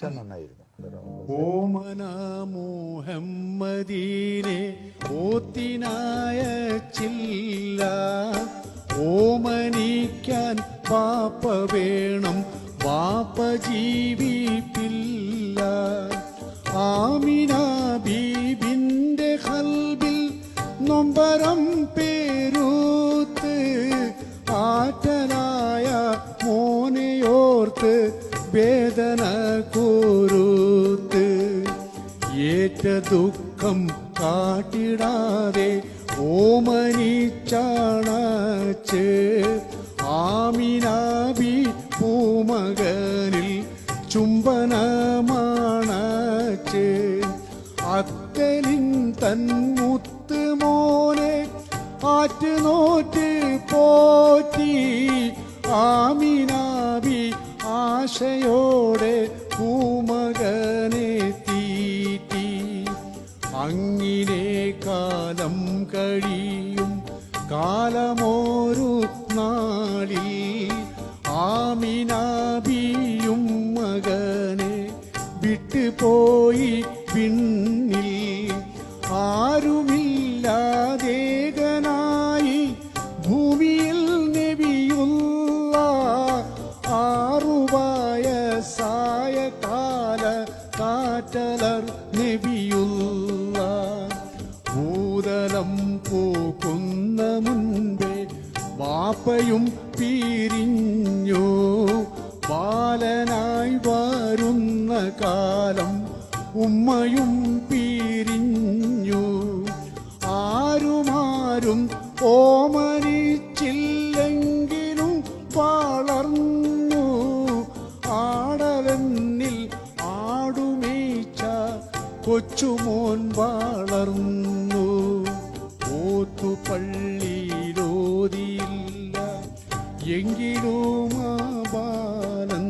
പഠിച്ചാൽ നന്നായിരുന്നു ഓമന മുഹമ്മദീനെ ഓത്തിനായ ചില്ല ഓമനിക്കാൻ പാപ്പ വേണം പാപ്പ ജീവിപ്പില്ല ആമിന ബീബിന്റെ കൽബിൽ നൊമ്പരം പേരൂത്ത് ആറ്റനായ മോനെയോർത്ത് വേദന കൂറുത്ത് ഏറ്റ ദുഃഖം കാട്ടിടാതെ ഓമനിച്ചാണച്ച് ആമിനാബി പൂമകനിൽ ചുംബനമാണച്ച് അക്കലിൻ തൻ മുത്ത് മോനെ ആറ്റ് നോറ്റ് പൂമകനെ തീറ്റി. അങ്ങിനെ കാലം കഴിയും. കാലമോരു നാളിൽ ആമിനാബിയും കാറ്റലർ നബിയുള്ള ഭൂതലം പോക്കുന്ന മുൻപേ വാപ്പയും പിരിഞ്ഞു. ബാലനായി വരുന്ന കാലം ഉമ്മയും പിരിഞ്ഞു കൊച്ചുമോൻ വളർന്നു. ഓത്തുപള്ളിയിലോതിയില്ല എങ്കിലും ആ ബാലൻ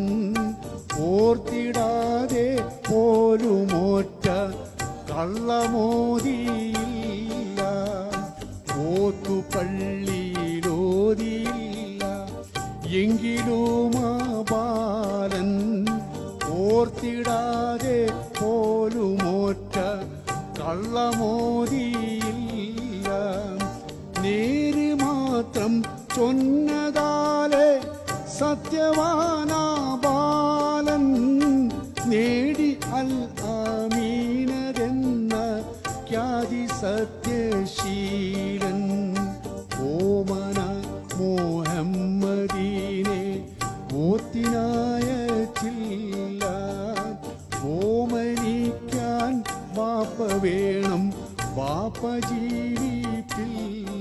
ഓർത്തിടാതെ പോലുമോറ്റ കള്ളമോതിയില്ല. ഓത്തുപള്ളിയിലോതിയില്ല എങ്കിലും ആ ബാലൻ ഓർത്തിടാതെ പോലുമോറ്റ കള്ളമോതിയില്ല. നേര് മാത്രം ചൊന്നതാലെ സത്യവാനാ ബാലൻ നേടി അൽ ആമീനരെന്ന ഖ്യാതി സത്യശീലൻ ഓമന മോഹമ്മദീനെ ബാപ്പ വേണം. വാപ്പ ജീവിപ്പില്ല ബാപ്പ ജീവി